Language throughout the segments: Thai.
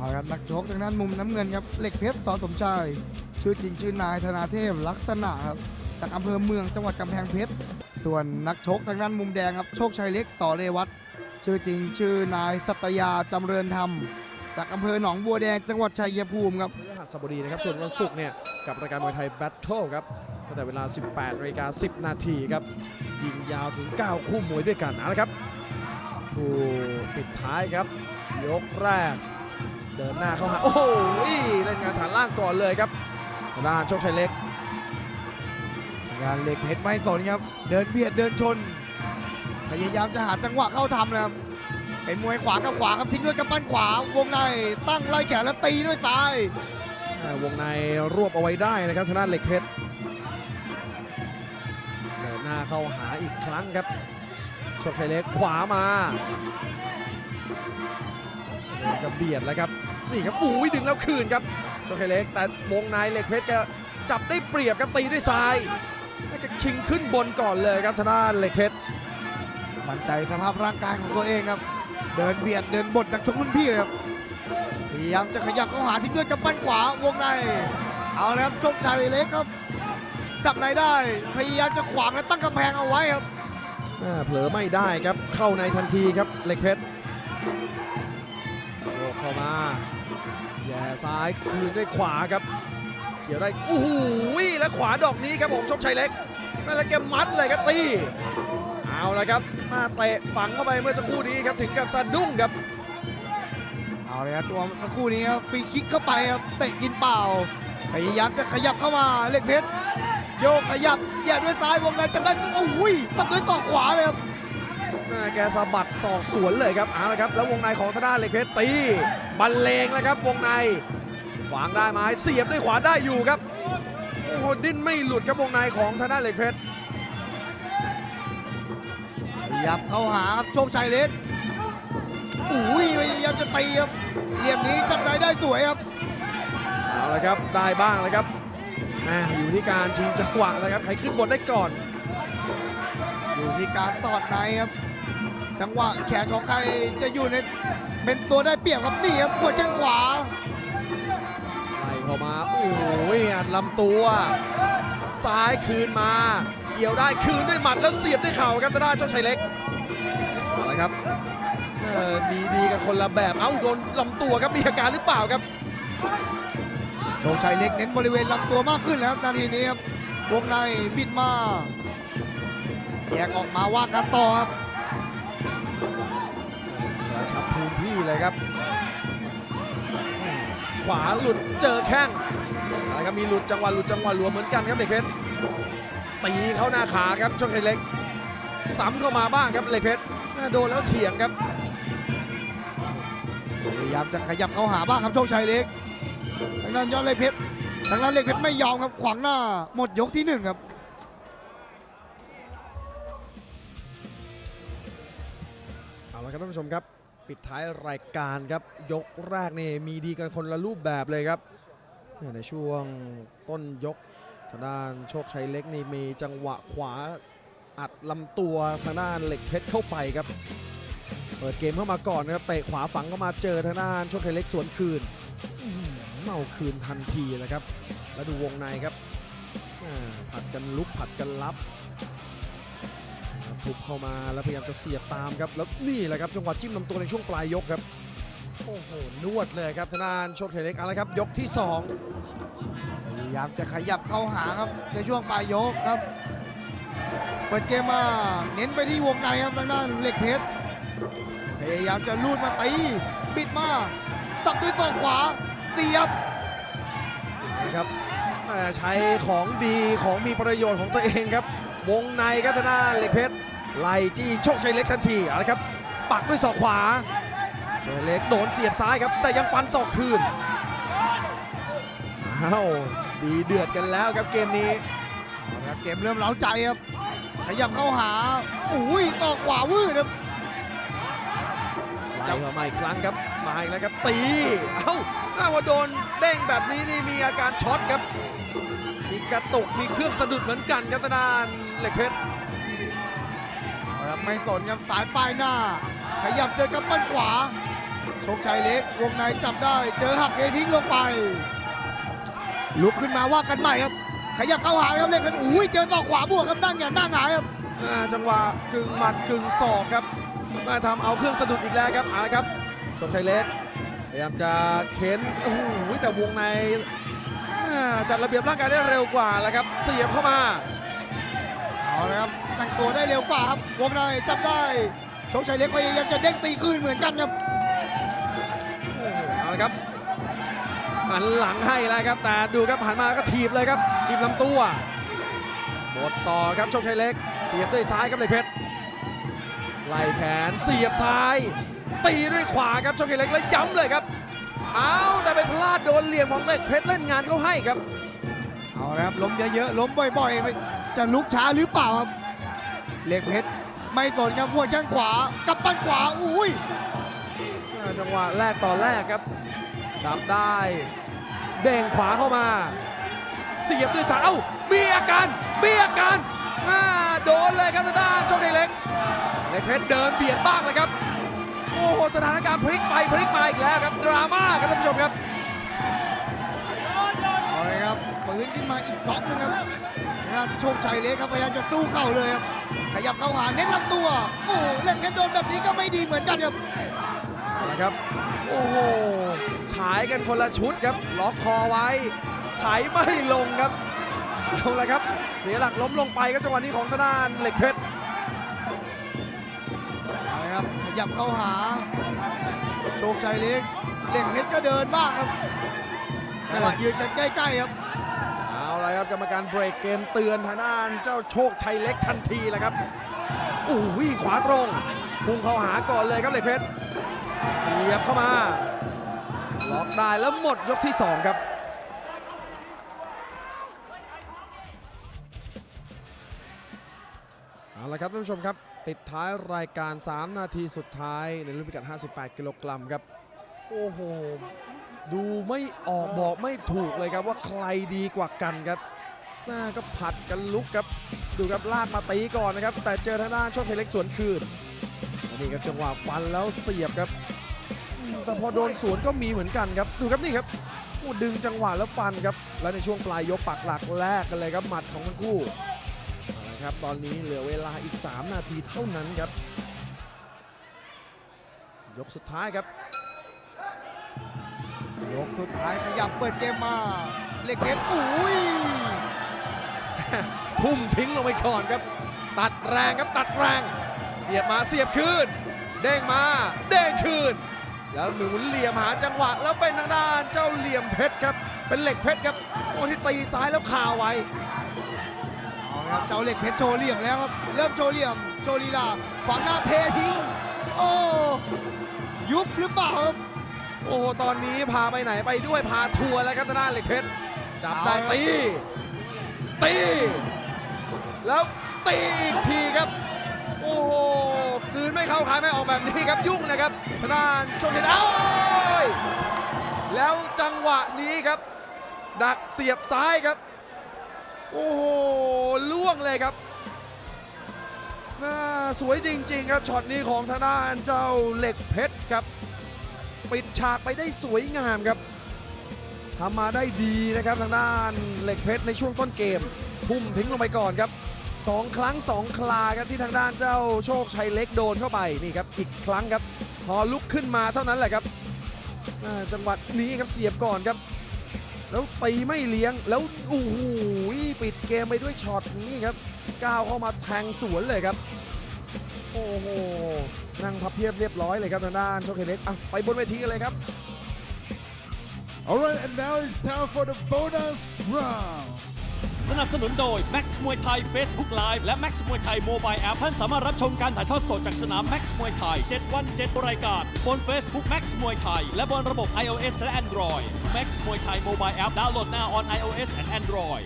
เอาครับนักชกทางด้านมุมน้ำเงินครับเหล็กเพชรสอสมชายชื่อจริงชื่อนายธนาเทพลักษณะครับจากอำเภอเมืองจังหวัดกำแพงเพชรส่วนนักชกทางด้านมุมแดงครับโชคชัยเล็กสอเรวัตชื่อจริงชื่อนายสัตยาจำเริญธรรม จากอำเภอหนองบัวแดงจังหวัดชัยภูมิครับพฤหัสบดีนะครับส่วนวันศุกร์เนี่ยกับรายการมวยไทยแบทเทิลครับตั้งแต่เวลา 18นาฬิกา10 นาทีครับยิงยาวถึง 9 คู่มวยด้วยกันเอาละครับผู้ปิดท้ายครับ ยกแรก เดินหน้าเข้าหา โอ้โหเล่นงานฐานล่างก่อนเลยครับทางด้านโชคชัยเล็ก งานเหล็กเพชรไม่สนครับ เดินเบียดเดินชน พยายามจะหาจังหวะเข้าทำนะครับ เป็นมวยขวากับขวาครับทิ้งด้วยกำปั้นขวา วงในตั้งไล่แขนแล้วตีด้วยซ้ายวงในรวบเอาไว้ได้นะครับทางด้านเหล็กเพชรเดินหน้าเข้าหาอีกครั้งครับโชคชัยเล็กขวามา จะเบียดแล้วครับ นี่ครับอุ้ยดึงแล้วคืนครับโชคชัยเล็ก แต่วงในเหล็กเพชรก็จับได้เปรียบครับตีด้วยซ้ายแล้วก็ชิงขึ้นบนก่อนเลยครับทางด้านเหล็กเพชรมั่นใจสภาพร่างกายของตัวเองครับ เดินเบียดเดินบดนักชกรุ่นพี่เลยครับพยายามจะขยับเข้าหาทิ้งด้วยกำปั้นขวาวงใน เอาแล้วครับโชคชัยเล็กครับ จับในได้ พยายามจะขวางและตั้งกำแพงเอาไว้ครับอ่าเผลอไม่ได้ครับเข้าในทันทีครับเหล็กเพชรโยก เข้ามาแย่ซ้ายคืนด้วยขวาครับเกี่ยวได้โอ้โหและขวาดอกนี้ครับผมโชคชัยเล็กนั่นแหละแกมัดเลยครับตีเอาละครับมาเตะฝังเข้าไปเมื่อสักครู่นี้ครับถึงกับสะดุ้งครับเอาเลยครับตัวสักครู่นี้ครับฟรีคิกเข้าไปครับเตะกินเปล่าพยายามจะขยับเข้ามาเล็กเพชรโยกขยับแย่ด้วยซ้ายวงในจำได้โอ้ยตัดด้วยศอกขวาเลยครับ แม่แกสะบัดศอกสวนเลยครับเอาละครับแล้ววงในของทางด้านเหล็กเพชรตีบรรเลงแล้วครับวงในขวางได้ไหมเสียบด้วยขวาได้อยู่ครับโอ้โหดิ้นไม่หลุดครับวงในของทางด้านเหล็กเพชรขยับเข้าหาครับโชคชัยเล็กอุ้ยพยายามจะตีครับเหลี่ยมนี้จับได้ได้สวยครับเอาละครับได้บ้างเลยครับแม่อยู่ที่การชิงจังหวะแล้วครับใครขึ้นบนได้ก่อน อยู่ที่การสอดในครับ จังหวะแขนของใครจะอยู่ในเป็นตัวได้เปรียบครับนี่ครับปวดแข้งขวาไล่เข้ามาโอ้ยอัดลำตัว ซ้ายคืนมา เกี่ยวได้คืนด้วยหมัดแล้วเสียบด้วยเข่าครับทาด้าเจ้าชัยเล็กเอาละครับเอ่อดีดีกันคนละแบบเอ้าโดนลำตัวครับมีอาการหรือเปล่าครับโชคชัยเล็กเน้นบริเวณลำตัวมากขึ้นแล้วนาทีนี้ครับวงในบิดมาแยกออกมาว่ากันต่อครับ กระชับพื้นที่เลยครับ ขวาหลุดเจอแข้งอะไรครับมีหลุดจังหวะหลุดจังหวะหลวมเหมือนกันครับเด็กเพชรตีเข้าหน้าขาครับช่องชัยเล็กซ้ำเข้ามาบ้างครับเหล็กเพชรโดนแล้วเฉียงครับพยายามจะขยับเข้าหาบ้างครับโชคชัยเล็กทางด้านยอดเล็กเพชรทางด้านเล็กเพชรไม่ยอมครับขวางหน้าหมดยกที่หนึ่งครับเอาละครับท่านผู้ชมครับ ปิดท้ายรายการครับ ยกแรกนี่มีดีกันคนละรูปแบบเลยครับเนี่ยในช่วงต้นยกทางด้านโชคชัยเล็กนี่มีจังหวะขวาอัดลำตัวทางด้านเหล็กเพชรเข้าไปครับ เปิดเกมเข้ามาก่อนนะครับเตะขวาฝังเข้ามาเจอทางด้านโชคชัยเล็กสวนคืนเมาคืนทันทีเลยครับ แล้วดูวงในครับผัดกันลุกผัดกันรับ ทุบเข้ามาแล้วพยายามจะเสียบตามครับแล้วนี่แหละครับจังหวะจิ้มลำตัวในช่วงปลายยกครับโอ้โหนวดเลยครับทางด้านโชคชัยเล็กเอาละครับ ยกที่สองพยายามจะขยับเข้าหาครับในช่วงปลายยกครับเปิดเกมมาเน้นไปที่วงในครับทางด้านเหล็กเพชรพยายามจะลูดมาตีปิดมาสับด้วยศอกขวาเสียบนะครับใช้ของดีของมีประโยชน์ของตัวเองครับ วงในครับทางด้านเหล็กเพชร ไล่จี้โชคชัยเล็กทันทีเอาละครับปักด้วยศอกขวาโชคชัยเล็กโดนเสียบซ้ายครับ แต่ยังฟันศอกคืนอ้าวดีเดือดกันแล้วครับเกมนี้เอาละครับเกมเริ่มเล้าใจครับ ขยับเข้าหาอุ้ยศอกขวาวืดครับไล่เข้ามาอีกครั้งครับมาอีกแล้วครับตีเอ้าถ้าว่าโดนเด้งแบบนี้นี่มีอาการช็อตครับมีกระตุกมีเครื่องสะดุดเหมือนกันครับทางด้านเหล็กเพชรเอาละครับ ไม่สนครับสายป้ายหน้า ขยับเจอกับปั้นขวา โชคชัยเล็กวงในจับได้ เจอหักเอทิ้งลงไป ลุกขึ้นมาว่ากันใหม่ครับ ขยับเข้าหาครับเล่นกันอุ้ยเจอต่อกขวาบวกครับนั่งอย่างนั่งหงายครับอ่าจังหวะกึ่งหมัดกึ่งศอกครับมาทำเอาเครื่องสะดุดอีกแล้วครับเอาละครับโชคชัยเล็กพยายามจะเข็นโอ้โหแต่วงในอ่าจัดระเบียบร่างกายได้เร็วกว่าแล้วครับ เสียบเข้ามา เอาละครับ แต่งตัวได้เร็วกว่าครับวงในจับได้โชคชัยเล็กพยายามจะเด้งตีคืนเหมือนกันครับโอ้โหเอาละครับหันหลังให้แล้วครับ แต่ดูครับหันมาก็ถีบเลยครับจิ้มลำตัวหมดต่อครับโชคชัยเล็ก เสียบด้วยซ้ายครับเลยเพชรไล่แขนเสียบซ้าย ตีด้วยขวาครับโชคชัยเล็กแล้วย้ำเลยครับเอาแต่ไปพลาดโดนเหลี่ยมของเหล็กเพชรเล่นงานเขาให้ครับ เอาละครับล้มเยอะๆล้มบ่อยๆไม่จะลุกช้าหรือเปล่าครับ เล็กเพชรไม่สนครับหัวแข้งขวากับปั้นขวาอุ้ยจังหวะแรกต่อแรกครับจับได้เด้งขวาเข้ามา เสียบด้วยซ้ายเอ้ามีอาการมีอาการอ่าโดนเลยครับทางด้านโชคชัยเล็กในเพชรเดินเบียดบ้างเลยครับโอ้โหสถานการณ์พลิกไปพลิกมาอีกแล้วครับดราม่าครับท่านผู้ชมครับ เอาเลยครับปืนขึ้นมาอีกบล็อกหนึงครับนะครับโชคชัยเล็กครับพยายามจะสู้เข่าเลยครับขยับเข้าหาเน้นลำตัวโอ้เล่นกันโดนแบบนี้ก็ไม่ดีเหมือนกันครับเอาละครับโอ้โหฉายกันคนละชุดครับล็อกคอไว้ไถไม่ลงครับเอาละครับ เสียหลักล้มลงไปครับจังหวะนี้ของทางด้านเหล็กเพชรเอาเลยครับขยับเข้าหา โชคชัยเล็กเล่นเพชรก็เดินบ้างครับ จังหวะยืนกันใกล้ๆครับเอาละครับกรรมการเบรกเกมเตือนทางด้านเจ้าโชคชัยเล็กทันทีแหละครับโอ้โหขวาตรงพุ่งเข้าหาก่อนเลยครับเหล็กเพชรเสียบเข้ามาล็อกได้แล้วหมดยกที่สองครับเอาละครับท่านผู้ชมครับปิดท้ายรายการ 3 นาทีสุดท้ายในรุ่นพิกัด 58 กิโลกรัมครับ โอ้โห ดูไม่ออกบอกไม่ถูกเลยครับว่าใครดีกว่ากันครับหน้าก็ผัดกันลุกครับ ดูครับลากมาตีก่อนนะครับ แต่เจอทางด้านโชคชัยเล็กสวนคืนนนี้ครับจังหวะฟันแล้วเสียบครับ แต่พอโดนสวนก็มีเหมือนกันครับ ดูครับนี่ครับดึงจังหวะแล้วฟันครับ แล้วในช่วงปลายยกปักหลักแรกกันเลยครับหมัดของทั้งคู่เอาละครับตอนนี้เหลือเวลาอีก 3 นาทีเท่านั้นครับ ยกสุดท้ายครับ ยกสุดท้ายขยับเปิดเกมมาเล็กเพชรอุ้ยทุ่มทิ้งลงไปก่อนครับ ตัดแรงครับตัดแรง เสียบมาเสียบคืนเด้งมาเด้งคืน แล้วหมุนเหลี่ยมหาจังหวะแล้วเป็นทางด้านเจ้าเหลี่ยมเพชรครับ เป็นเหล็กเพชรครับโอ้ที่ตีซ้ายแล้วคาไว้เอาครับเจ้าเหล็กเพชรโชว์เหลี่ยมแล้วครับเริ่มโชว์เหลี่ยมโชว์ลีลาฝังหน้าเททิ้งโอ้ยุบหรือเปล่าครับ โอ้โหตอนนี้พาไปไหนไปด้วยพาทัวร์แล้วครับทางด้านเหล็กเพชรจับได้เอาละตีตีแล้วตีอีกทีครับ โอ้โหกลืนไม่เข้าคายไม่ออกแบบนี้ครับยุ่งนะครับทางด้านโชคชัยเอ้ยแล้วจังหวะนี้ครับ ดักเสียบซ้ายครับ โอ้โหล่วงเลยครับน่าสวยจริง ๆ ครับช็อตนี้ของทางด้านเจ้าเหล็กเพชรครับ ปิดฉากไปได้สวยงามครับทำมาได้ดีนะครับทางด้านเหล็กเพชรในช่วงต้นเกมทุ่มทิ้งลงไปก่อนครับสองครั้งสองคลาครับที่ทางด้านเจ้าโชคชัยเล็กโดนเข้าไปนี่ครับอีกครั้งครับ พอลุกขึ้นมาเท่านั้นแหละครับจังหวะนี้ครับเสียบก่อนครับ แล้วตีไม่เลี้ยงแล้วโอ้โหปิดเกมไปด้วยช็อตนี้ครับก้าวเข้ามาแทงสวนเลยครับ โอ้โห นั่งพับเพียบเรียบร้อยเลยครับทางด้านโชคชัยเล็กอะไปบนเวทีกันเลยครับ Alright, and now it's time for the bonus round. สนับสนุนโดย Max มวยไทย Facebook Live และ Max มวยไทย Mobile App ท่านสามารถรับชมการถ่ายทอดสดจากสนาม Max มวยไทย 7 วัน 7 รายการ บน Facebook Max มวยไทย และบนระบบ iOS และ Android Max มวยไทย Mobile App ดาวน์โหลด now on iOS and Android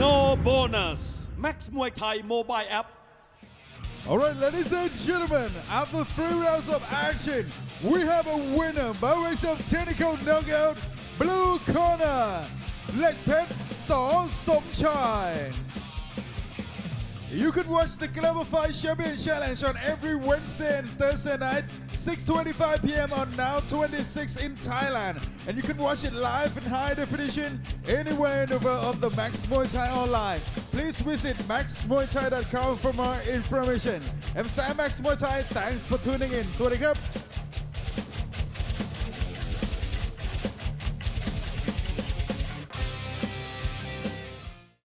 No bonus. Max Muay Thai mobile app. All right, ladies and gentlemen, after three rounds of action, we have a winner by way of technical knockout, blue corner, leg song song Somchai. You can watch the Global Fight Champion Challenge on every Wednesday and Thursday night, 6:25 p.m. on Now 26 in Thailand, and you can watch it live in high definition anywhere in the world on the Max Muay Thai online. Please visit maxmuaythai.com for more information. I'm Sam Max Muay Thai. Thanks for tuning in. สวัสดีครับ